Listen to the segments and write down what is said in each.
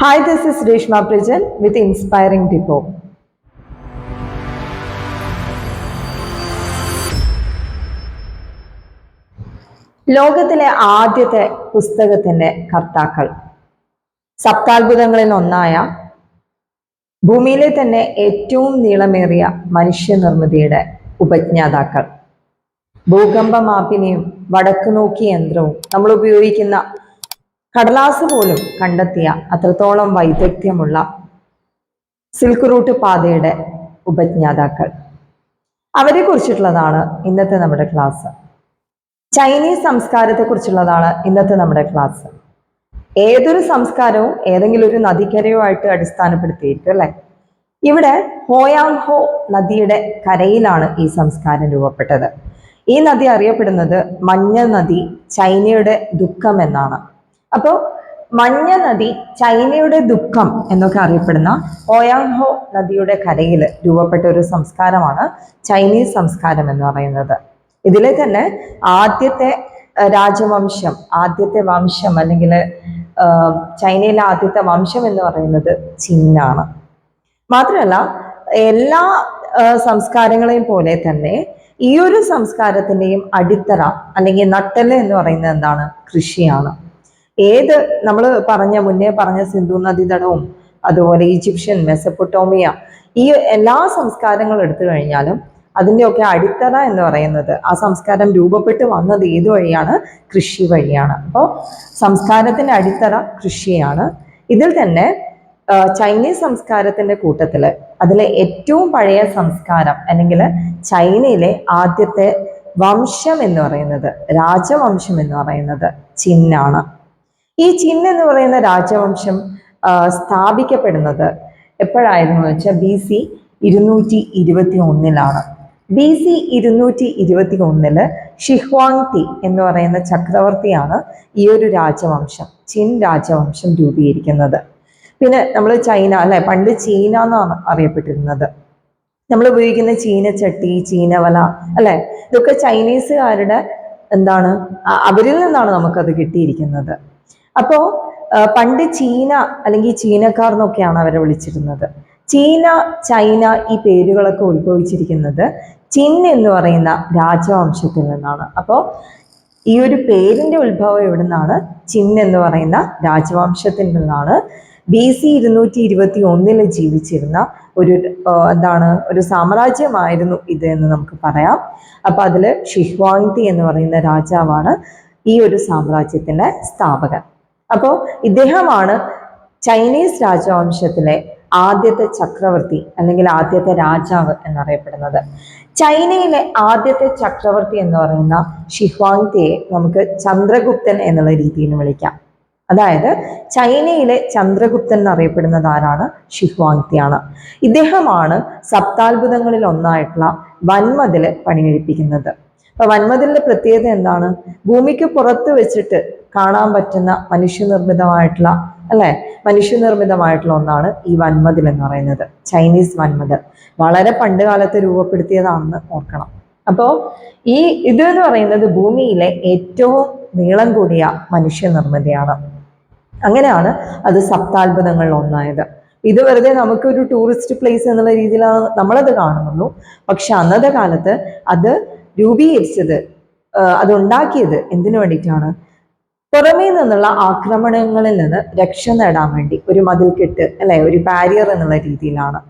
Hi, this is Reshma Prijan with Inspiring Depot. ലോകത്തിലെ ആദ്യത്തെ പുസ്തകത്തിന്റെ കർത്താക്കൾ സപ്താത്ഭുതങ്ങളിൽ ഒന്നായ ഭൂമിയിലെ തന്നെ ഏറ്റവും നീളമേറിയ മനുഷ്യനിർമ്മിതിയുടെ ഉപജ്ഞാതാക്കൾ ഭൂകമ്പ മാപ്പിനെയും വടക്ക് നോക്കി യന്ത്രവും നമ്മൾ ഉപയോഗിക്കുന്ന കടലാസ് പോലും കണ്ടെത്തിയ അത്രത്തോളം വൈദഗ്ധ്യമുള്ള സിൽക്ക് റൂട്ട് പാതയുടെ ഉപജ്ഞാതാക്കൾ. അവരെ കുറിച്ചിട്ടുള്ളതാണ് ഇന്നത്തെ നമ്മുടെ ക്ലാസ് ചൈനീസ് സംസ്കാരത്തെ കുറിച്ചുള്ളതാണ് ഇന്നത്തെ നമ്മുടെ ക്ലാസ് ഏതൊരു സംസ്കാരവും ഏതെങ്കിലും ഒരു നദിക്കരയോ ആയിട്ട് അടിസ്ഥാനപ്പെടുത്തിയിരിക്കും അല്ലെ? ഇവിടെ ഹോയാങ് ഹോ നദിയുടെ കരയിലാണ് ഈ സംസ്കാരം രൂപപ്പെട്ടത്. ഈ നദി അറിയപ്പെടുന്നത് മഞ്ഞ നദി ചൈനയുടെ ദുഃഖം എന്നാണ്. അപ്പോൾ മഞ്ഞ നദി ചൈനയുടെ ദുഃഖം എന്നൊക്കെ അറിയപ്പെടുന്ന ഓയാങ്ഹോ നദിയുടെ കരയിൽ രൂപപ്പെട്ട ഒരു സംസ്കാരമാണ് ചൈനീസ് സംസ്കാരം എന്ന് പറയുന്നത്. ഇതിലെ തന്നെ ആദ്യത്തെ രാജവംശം ആദ്യത്തെ വംശം അല്ലെങ്കിൽ ചൈനയിലെ ആദ്യത്തെ വംശം എന്ന് പറയുന്നത് ചിന്നാണ്. മാത്രമല്ല എല്ലാ സംസ്കാരങ്ങളെയും പോലെ തന്നെ ഈ ഒരു സംസ്കാരത്തിന്റെയും അടിത്തറ അല്ലെങ്കിൽ നട്ടൽ എന്ന് പറയുന്നത് എന്താണ്? കൃഷിയാണ്. ഏത് നമ്മൾ പറഞ്ഞ മുന്നേ പറഞ്ഞ സിന്ധു നദീതടവും അതുപോലെ ഈജിപ്ഷ്യൻ മെസപ്പൊട്ടോമിയ ഈ എല്ലാ സംസ്കാരങ്ങളും എടുത്തു കഴിഞ്ഞാലും അതിന്റെയൊക്കെ അടിത്തറ എന്ന് പറയുന്നത് ആ സംസ്കാരം രൂപപ്പെട്ട് വന്നത് ഏത് വഴിയാണ്? കൃഷി വഴിയാണ്. അപ്പോൾ സംസ്കാരത്തിന്റെ അടിത്തറ കൃഷിയാണ്. ഇതിൽ തന്നെ ചൈനീസ് സംസ്കാരത്തിന്റെ കൂട്ടത്തിൽ അതിലെ ഏറ്റവും പഴയ സംസ്കാരം അല്ലെങ്കിൽ ചൈനയിലെ ആദ്യത്തെ വംശം എന്ന് പറയുന്നത് രാജവംശം എന്ന് പറയുന്നത് ചിന്നാണ്. ഈ ചിൻ എന്ന് പറയുന്ന രാജവംശം സ്ഥാപിക്കപ്പെടുന്നത് എപ്പോഴായിരുന്നു വെച്ചാൽ ബി സി ഇരുന്നൂറ്റി ഇരുപത്തി ഒന്നിലാണ് ബി സി ഇരുന്നൂറ്റി ഇരുപത്തി ഒന്നിൽ ഷിഹ്വാങ് തി എന്ന് പറയുന്ന ചക്രവർത്തിയാണ് ഈ ഒരു രാജവംശം ചിൻ രാജവംശം രൂപീകരിക്കുന്നത്. പിന്നെ നമ്മൾ ചൈന അല്ലെ? പണ്ട് ചീന എന്നാണ് അറിയപ്പെട്ടിരുന്നത്. നമ്മൾ ഉപയോഗിക്കുന്ന ചീനച്ചട്ടി ചീനവല അല്ലെ? ഇതൊക്കെ ചൈനീസുകാരുടെ എന്താണ് അവരിൽ നിന്നാണ് നമുക്കത് കിട്ടിയിരിക്കുന്നത്. അപ്പോ പണ്ട് ചീന അല്ലെങ്കിൽ ചീനക്കാർ എന്നൊക്കെയാണ് അവരെ വിളിച്ചിരുന്നത്. ചീന ചൈന ഈ പേരുകളൊക്കെ ഉത്ഭവിച്ചിരിക്കുന്നത് ചിൻ എന്ന് പറയുന്ന രാജവംശത്തിൽ നിന്നാണ്. അപ്പോൾ ഈ ഒരു പേരിന്റെ ഉത്ഭവം എവിടെ നിന്നാണ് ചിൻ എന്ന് പറയുന്ന രാജവംശത്തിൽ നിന്നാണ് ബി സി ഇരുന്നൂറ്റി ഇരുപത്തി ഒന്നിൽ ജീവിച്ചിരുന്ന ഒരു എന്താണ് ഒരു സാമ്രാജ്യമായിരുന്നു ഇത് എന്ന് നമുക്ക് പറയാം. അപ്പൊ അതിൽ ഷിഹ്വാങ്തി എന്ന് പറയുന്ന രാജാവാണ് ഈ ഒരു സാമ്രാജ്യത്തിന്റെ സ്ഥാപകൻ. അപ്പോൾ ഇദ്ദേഹമാണ് ചൈനീസ് രാജവംശത്തിലെ ആദ്യത്തെ ചക്രവർത്തി അല്ലെങ്കിൽ ആദ്യത്തെ രാജാവ് എന്നറിയപ്പെടുന്നത്. ചൈനയിലെ ആദ്യത്തെ ചക്രവർത്തി എന്ന് പറയുന്ന ഷിഹ്വാങ്തിയെ നമുക്ക് ചന്ദ്രഗുപ്തൻ എന്നുള്ള രീതിയിൽ വിളിക്കാം. അതായത് ചൈനയിലെ ചന്ദ്രഗുപ്തൻ എന്നറിയപ്പെടുന്നത് ആരാണ്? ഷിഹ്വാങ്തിയാണ് ഇദ്ദേഹമാണ് സപ്താത്ഭുതങ്ങളിൽ ഒന്നായിട്ടുള്ള വൻമതിൽ പണിയെടുപ്പിക്കുന്നത്. അപ്പൊ വന്മതിലിന്റെ പ്രത്യേകത എന്താണ്? ഭൂമിക്ക് പുറത്ത് വെച്ചിട്ട് കാണാൻ പറ്റുന്ന മനുഷ്യനിർമ്മിതമായിട്ടുള്ള അല്ലെ? മനുഷ്യനിർമ്മിതമായിട്ടുള്ള ഒന്നാണ് ഈ വന്മതിൽ എന്ന് പറയുന്നത്. ചൈനീസ് വന്മതിൽ വളരെ പണ്ട് കാലത്ത് രൂപപ്പെടുത്തിയതാണെന്ന് ഓർക്കണം. അപ്പോൾ ഈ ഇത് എന്ന് പറയുന്നത് ഭൂമിയിലെ ഏറ്റവും നീളം കൂടിയ മനുഷ്യനിർമ്മിതിയാണ്. അങ്ങനെയാണ് അത് സപ്താത്ഭുതങ്ങളിൽ ഒന്നായത്. ഇത് വെറുതെ നമുക്കൊരു ടൂറിസ്റ്റ് പ്ലേസ് എന്നുള്ള രീതിയിലാണ് നമ്മളത് കാണുന്നുള്ളൂ. പക്ഷെ അന്നത്തെ കാലത്ത് അത് രൂപീകരിച്ചത് അതുണ്ടാക്കിയത് എന്തിനു വേണ്ടിയിട്ടാണ്? പുറമേ നിന്നുള്ള ആക്രമണങ്ങളിൽ നിന്ന് രക്ഷ നേടാൻ വേണ്ടി ഒരു മതിൽ കെട്ട് അല്ലെ ഒരു ബാരിയർ എന്നുള്ള രീതിയിലാണ്.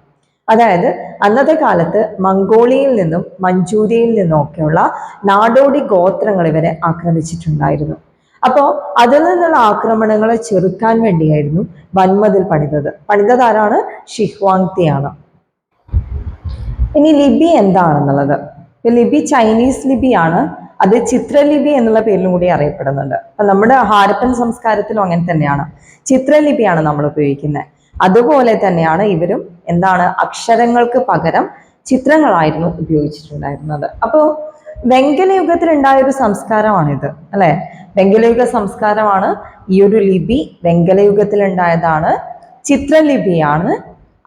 അതായത് അന്നത്തെ കാലത്ത് മംഗോളിയയിൽ നിന്നും മഞ്ചൂരിയയിൽ നിന്നും ഒക്കെയുള്ള നാടോടി ഗോത്രങ്ങൾ ഇവരെ ആക്രമിച്ചിട്ടുണ്ടായിരുന്നു. അപ്പോൾ അതിൽ നിന്നുള്ള ആക്രമണങ്ങളെ ചെറുക്കാൻ വേണ്ടിയായിരുന്നു വൻമതിൽ പണിതത്. പണിതത് ആരാണ്? ഷിഹ്വാങ്തിയാണ്. ഇനി ലിബി എന്താണെന്നുള്ളത്? ലിപി ചൈനീസ് ലിപിയാണ്. അത് ചിത്രലിപി എന്നുള്ള പേരിലും കൂടി അറിയപ്പെടുന്നുണ്ട്. അപ്പൊ നമ്മുടെ ഹാരപ്പൻ സംസ്കാരത്തിലും അങ്ങനെ തന്നെയാണ്. ചിത്രലിപിയാണ് നമ്മൾ ഉപയോഗിക്കുന്നത്. അതുപോലെ തന്നെയാണ് ഇവരും എന്താണ് അക്ഷരങ്ങൾക്ക് പകരം ചിത്രങ്ങളായിരുന്നു ഉപയോഗിച്ചിട്ടുണ്ടായിരുന്നത്. അപ്പോൾ വെങ്കലയുഗത്തിൽ ഉണ്ടായ ഒരു സംസ്കാരമാണിത് അല്ലെ? വെങ്കലയുഗ സംസ്കാരമാണ്. ഈ ഒരു ലിപി വെങ്കലയുഗത്തിൽ ഉണ്ടായതാണ് ചിത്രലിപിയാണ്.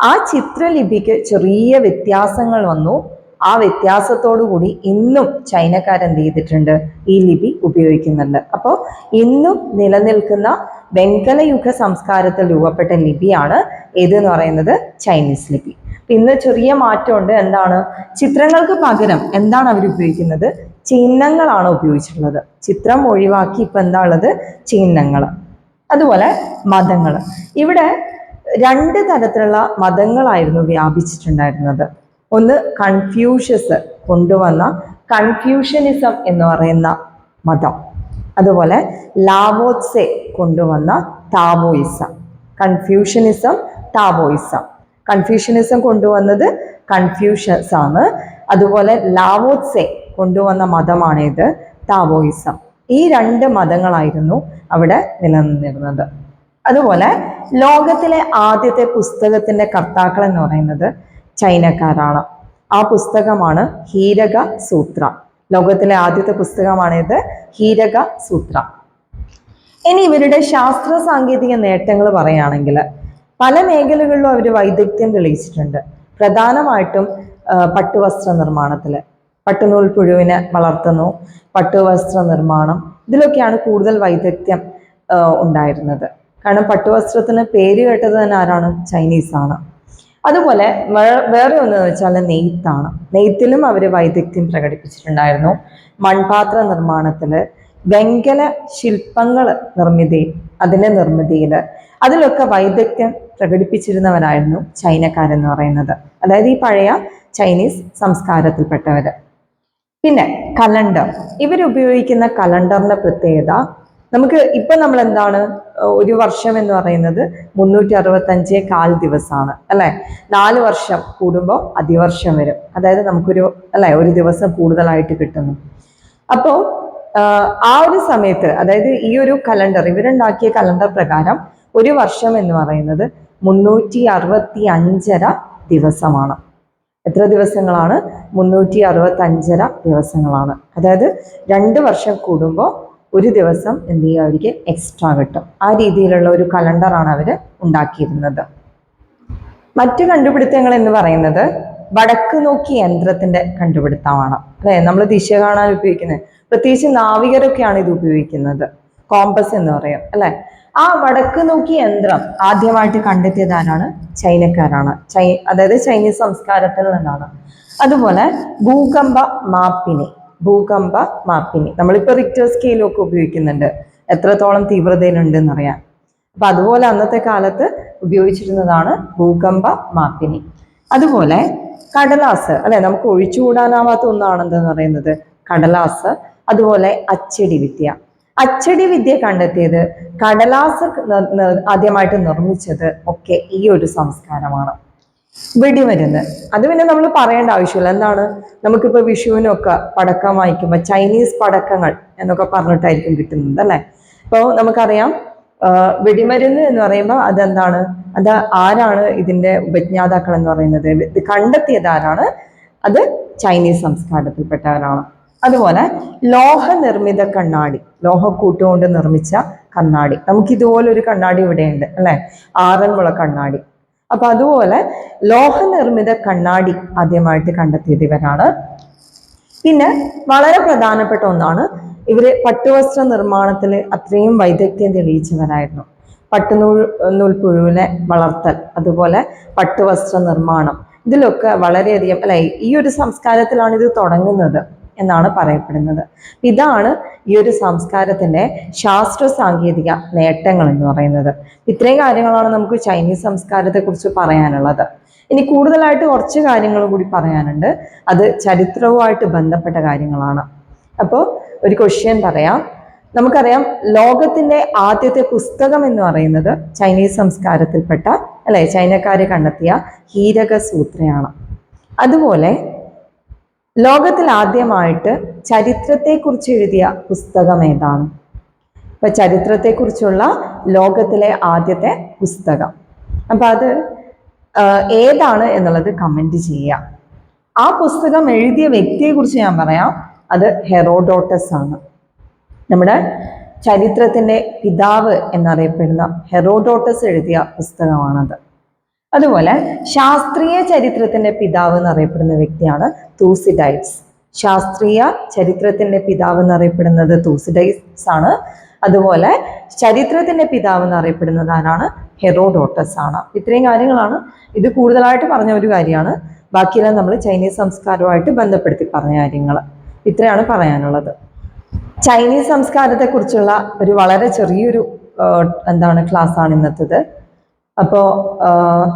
ആ ചിത്രലിപിക്ക് ചെറിയ വ്യത്യാസങ്ങൾ വന്നു. ആ വ്യത്യാസത്തോടു കൂടി ഇന്നും ചൈനക്കാരെന്ത് ചെയ്തിട്ടുണ്ട് ഈ ലിപി ഉപയോഗിക്കുന്നുണ്ട്. അപ്പോൾ ഇന്നും നിലനിൽക്കുന്ന വെങ്കലയുഗ സംസ്കാരത്തിൽ രൂപപ്പെട്ട ലിപിയാണ് ഏതെന്ന് പറയുന്നത്? ചൈനീസ് ലിപി. ഇന്ന് ചെറിയ മാറ്റമുണ്ട്. എന്താണ്? ചിത്രങ്ങൾക്ക് പകരം എന്താണ് അവർ ഉപയോഗിക്കുന്നത്? ചിഹ്നങ്ങളാണ് ഉപയോഗിച്ചിട്ടുള്ളത്. ചിത്രം ഒഴിവാക്കി ഇപ്പൊ എന്താ ഉള്ളത്? ചിഹ്നങ്ങൾ അതുപോലെ മതങ്ങൾ ഇവിടെ രണ്ട് തരത്തിലുള്ള മതങ്ങളായിരുന്നു വ്യാപിച്ചിട്ടുണ്ടായിരുന്നത്. ഒന്ന് കൺഫ്യൂഷ്യസ് കൊണ്ടുവന്ന കൺഫ്യൂഷനിസം എന്ന് പറയുന്ന മതം. അതുപോലെ ലാവോത്സെ കൊണ്ടുവന്ന താവോയിസം കൺഫ്യൂഷനിസം താവോയിസം കൺഫ്യൂഷനിസം കൊണ്ടുവന്നത് കൺഫ്യൂഷൻസ് ആണ്. അതുപോലെ ലാവോത്സെ കൊണ്ടുവന്ന മതമാണിത് താവോയിസം ഈ രണ്ട് മതങ്ങളായിരുന്നു അവിടെ നിലനിന്നിരുന്നത്. അതുപോലെ ലോകത്തിലെ ആദ്യത്തെ പുസ്തകത്തിന്റെ കർത്താക്കൾ എന്ന് പറയുന്നത് ചൈനക്കാരാണ്. ആ പുസ്തകമാണ് ഹീരക സൂത്ര. ലോകത്തിലെ ആദ്യത്തെ പുസ്തകമാണിത് ഹീരക സൂത്ര. ഇനി ഇവരുടെ ശാസ്ത്ര സാങ്കേതിക നേട്ടങ്ങൾ പറയുകയാണെങ്കിൽ പല മേഖലകളിലും അവർ വൈദഗ്ധ്യം തെളിയിച്ചിട്ടുണ്ട്. പ്രധാനമായിട്ടും പട്ടുവസ്ത്ര നിർമ്മാണത്തിൽ പട്ടുനൂൽ പുഴുവിനെ വളർത്തുന്നു പട്ടുവസ്ത്ര നിർമ്മാണം. ഇതിലൊക്കെയാണ് കൂടുതൽ വൈദഗ്ധ്യം ഉണ്ടായിരുന്നത്. കാരണം പട്ടുവസ്ത്രത്തിന് പേര് കേട്ടത് തന്നെ ആരാണ്? ചൈനീസാണ്. അതുപോലെ വേറെ ഒന്ന് വെച്ചാൽ നെയ്ത്താണ്. നെയ്ത്തിലും അവർ വൈദഗ്ധ്യം പ്രകടിപ്പിച്ചിട്ടുണ്ടായിരുന്നു. മൺപാത്ര നിർമ്മാണത്തിൽ വെങ്കല ശില്പങ്ങൾ നിർമ്മിതി അതിന്റെ നിർമ്മിതിയിൽ അതിലൊക്കെ വൈദഗ്ധ്യം പ്രകടിപ്പിച്ചിരുന്നവരായിരുന്നു ചൈനക്കാരെന്ന് പറയുന്നത്. അതായത് ഈ പഴയ ചൈനീസ് സംസ്കാരത്തിൽപ്പെട്ടവർ പിന്നെ കലണ്ടർ. ഇവരുപയോഗിക്കുന്ന കലണ്ടറിന്റെ പ്രത്യേകത നമുക്ക് ഇപ്പൊ നമ്മൾ എന്താണ് ഒരു വർഷം എന്ന് പറയുന്നത് മുന്നൂറ്റി അറുപത്തഞ്ച് കാൽ ദിവസമാണ് അല്ലെ? നാല് വർഷം കൂടുമ്പോൾ അതിവർഷം വരും. അതായത് നമുക്കൊരു അല്ലേ ഒരു ദിവസം കൂടുതലായിട്ട് കിട്ടുന്നു. അപ്പോൾ ആ ഒരു സമയത്ത് അതായത് ഈ ഒരു കലണ്ടർ ഇവരുണ്ടാക്കിയ കലണ്ടർ പ്രകാരം ഒരു വർഷം എന്ന് പറയുന്നത് മുന്നൂറ്റി അറുപത്തി അഞ്ചര ദിവസമാണ്. എത്ര ദിവസങ്ങളാണ്? മുന്നൂറ്റി അറുപത്തി അഞ്ചര ദിവസങ്ങളാണ്. അതായത് രണ്ട് വർഷം കൂടുമ്പോൾ ഒരു ദിവസം എന്ത് ചെയ്യുക? അവർക്ക് എക്സ്ട്രാ കിട്ടും ആ രീതിയിലുള്ള ഒരു കലണ്ടറാണ് അവർ ഉണ്ടാക്കിയിരുന്നത്. മറ്റു കണ്ടുപിടുത്തങ്ങൾ എന്ന് പറയുന്നത് വടക്ക് നോക്കി യന്ത്രത്തിന്റെ കണ്ടുപിടുത്തമാണ്. അല്ലെ? നമ്മൾ ദിശ കാണാൻ ഉപയോഗിക്കുന്നത്. പ്രത്യേകിച്ച് നാവികരൊക്കെയാണ് ഇത് ഉപയോഗിക്കുന്നത്. കോമ്പസ് എന്ന് പറയും. അല്ലെ? ആ വടക്ക് നോക്കി യന്ത്രം ആദ്യമായിട്ട് കണ്ടെത്തിയത് ആരാണ് ചൈനക്കാരാണ്. ചൈ അതായത് ചൈനീസ് സംസ്കാരത്തിൽ നിന്നാണ്. അതുപോലെ ഭൂകമ്പ മാപ്പിനി. ഭൂകമ്പ മാപ്പിനി നമ്മളിപ്പോൾ റിക്ടർ സ്കെയിലൊക്കെ ഉപയോഗിക്കുന്നുണ്ട്. എത്രത്തോളം തീവ്രതയിലുണ്ട് എന്നറിയാൻ അപ്പൊ അതുപോലെ അന്നത്തെ കാലത്ത് ഉപയോഗിച്ചിരുന്നതാണ് ഭൂകമ്പ മാപ്പിനി അതുപോലെ കടലാസ് അല്ലെ നമുക്ക് ഒഴിച്ചുകൂടാനാവാത്ത ഒന്നാണ് എന്തെന്ന് പറയുന്നത്? കടലാസ് അതുപോലെ അച്ചടി വിദ്യ. അച്ചടി വിദ്യ കണ്ടെത്തിയത് കടലാസ് ആദ്യമായിട്ട് നിർമ്മിച്ചത് ഒക്കെ ഈ ഒരു സംസ്കാരമാണ്. വെടിമരുന്ന് അത് പിന്നെ നമ്മൾ പറയേണ്ട ആവശ്യമില്ല. എന്താണ്? നമുക്കിപ്പോൾ വിഷുവിനൊക്കെ പടക്കം വാങ്ങിക്കുമ്പോൾ ചൈനീസ് പടക്കങ്ങൾ എന്നൊക്കെ പറഞ്ഞിട്ടായിരിക്കും കിട്ടുന്നത് അല്ലേ? അപ്പോൾ നമുക്കറിയാം വെടിമരുന്ന് എന്ന് പറയുമ്പോൾ അതെന്താണ്? അത് ആരാണ് ഇതിന്റെ ഉപജ്ഞാതാക്കൾ എന്ന് പറയുന്നത്? ഇത് കണ്ടെത്തിയത് ആരാണ്? അത് ചൈനീസ് സംസ്കാരത്തിൽപ്പെട്ടവരാണ്. അതുപോലെ ലോഹ നിർമ്മിത കണ്ണാടി ലോഹക്കൂട്ടുകൊണ്ട് നിർമ്മിച്ച കണ്ണാടി. നമുക്ക് ഇതുപോലെ ഒരു കണ്ണാടി ഇവിടെയുണ്ട് അല്ലെ? ആറന്മുള കണ്ണാടി. അപ്പൊ അതുപോലെ ലോഹനിർമ്മിത കണ്ണാടി ആദ്യമായിട്ട് കണ്ടെത്തിയത് ഇവരാണ് പിന്നെ വളരെ പ്രധാനപ്പെട്ട ഒന്നാണ് ഇവർ പട്ടുവസ്ത്ര നിർമ്മാണത്തിൽ അത്രയും വൈദഗ്ധ്യം തെളിയിച്ചവരായിരുന്നു. പട്ടുനൂൽ നൂൽപ്പുഴുവിനെ വളർത്തൽ അതുപോലെ പട്ടുവസ്ത്ര നിർമ്മാണം ഇതിലൊക്കെ വളരെയധികം അല്ലെ ഈ ഒരു സംസ്കാരത്തിലാണ് ഇത് തുടങ്ങുന്നത്. എന്നാണ് പറയപ്പെടുന്നത്. ഇതാണ് ഈ ഒരു സംസ്കാരത്തിന്റെ ശാസ്ത്ര സാങ്കേതിക നേട്ടങ്ങൾ എന്ന് പറയുന്നത്. ഇത്രയും കാര്യങ്ങളാണ് നമുക്ക് ചൈനീസ് സംസ്കാരത്തെ കുറിച്ച് പറയാനുള്ളത്. ഇനി കൂടുതലായിട്ട് കുറച്ച് കാര്യങ്ങൾ കൂടി പറയാനുണ്ട്. അത് ചരിത്രവുമായിട്ട് ബന്ധപ്പെട്ട കാര്യങ്ങളാണ്. അപ്പോൾ ഒരു ക്വസ്റ്റ്യൻ പറയാം. നമുക്കറിയാം ലോകത്തിന്റെ ആദ്യത്തെ പുസ്തകം എന്ന് പറയുന്നത് ചൈനീസ് സംസ്കാരത്തിൽപ്പെട്ട അല്ലെ? ചൈനക്കാരെ കണ്ടെത്തിയ ഹീരക സൂത്രയാണ് അതുപോലെ ലോകത്തിൽ ആദ്യമായിട്ട് ചരിത്രത്തെക്കുറിച്ച് എഴുതിയ പുസ്തകം ഏതാണ്? ഇപ്പൊ ചരിത്രത്തെക്കുറിച്ചുള്ള ലോകത്തിലെ ആദ്യത്തെ പുസ്തകം. അപ്പൊ അത് ഏതാണ് എന്നുള്ളത് കമന്റ് ചെയ്യുക. ആ പുസ്തകം എഴുതിയ വ്യക്തിയെക്കുറിച്ച് ഞാൻ പറയാം. അത് ഹെറോഡോട്ടസ് ആണ്. നമ്മുടെ ചരിത്രത്തിന്റെ പിതാവ് എന്നറിയപ്പെടുന്ന ഹെറോഡോട്ടസ് എഴുതിയ പുസ്തകമാണത്. അതുപോലെ ശാസ്ത്രീയ ചരിത്രത്തിന്റെ പിതാവ് എന്നറിയപ്പെടുന്ന വ്യക്തിയാണ് തൂസിഡൈറ്റ്സ് ശാസ്ത്രീയ ചരിത്രത്തിന്റെ പിതാവ് എന്നറിയപ്പെടുന്നത് തൂസിഡൈറ്റ്സ് ആണ്. അതുപോലെ ചരിത്രത്തിന്റെ പിതാവ് എന്നറിയപ്പെടുന്നത് ആരാണ്? ഹെറോഡോട്ടസ് ആണ്. ഇത്രയും കാര്യങ്ങളാണ്. ഇത് കൂടുതലായിട്ട് പറഞ്ഞ ഒരു കാര്യമാണ്. ബാക്കിയെല്ലാം നമ്മൾ ചൈനീസ് സംസ്കാരവുമായിട്ട് ബന്ധപ്പെടുത്തി പറഞ്ഞ കാര്യങ്ങൾ ഇത്രയാണ് പറയാനുള്ളത്. ചൈനീസ് സംസ്കാരത്തെക്കുറിച്ചുള്ള ഒരു വളരെ ചെറിയൊരു എന്താണ് ക്ലാസ് ആണ് ഇന്നത്തേത്. അപ്പോൾ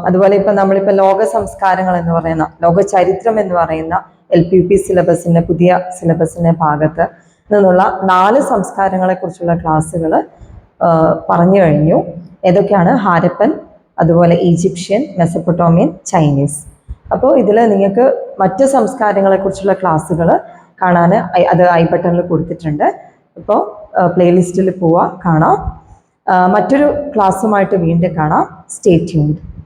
അതുപോലെ ഇപ്പം നമ്മളിപ്പോൾ ലോക സംസ്കാരങ്ങൾ എന്ന് പറയുന്ന ലോക ചരിത്രം എന്ന് പറയുന്ന എൽ പി പി സിലബസിന്റെ പുതിയ സിലബസിന്റെ ഭാഗത്ത് നിന്നുള്ള നാല് സംസ്കാരങ്ങളെ കുറിച്ചുള്ള ക്ലാസ്സുകൾ പറഞ്ഞു കഴിഞ്ഞു. ഏതൊക്കെയാണ്? ഹാരപ്പൻ അതുപോലെ ഈജിപ്ഷ്യൻ മെസപ്പൊട്ടോമിയൻ ചൈനീസ്. അപ്പോൾ ഇതിൽ നിങ്ങൾക്ക് മറ്റ് സംസ്കാരങ്ങളെക്കുറിച്ചുള്ള ക്ലാസ്സുകൾ കാണാൻ അത് ഐ ബട്ടണിൽ കൊടുത്തിട്ടുണ്ട്. അപ്പോൾ പ്ലേലിസ്റ്റിൽ പോവുക കാണാം. മറ്റൊരു ക്ലാസ്സുമായിട്ട് വീണ്ടും കാണാം. Stay tuned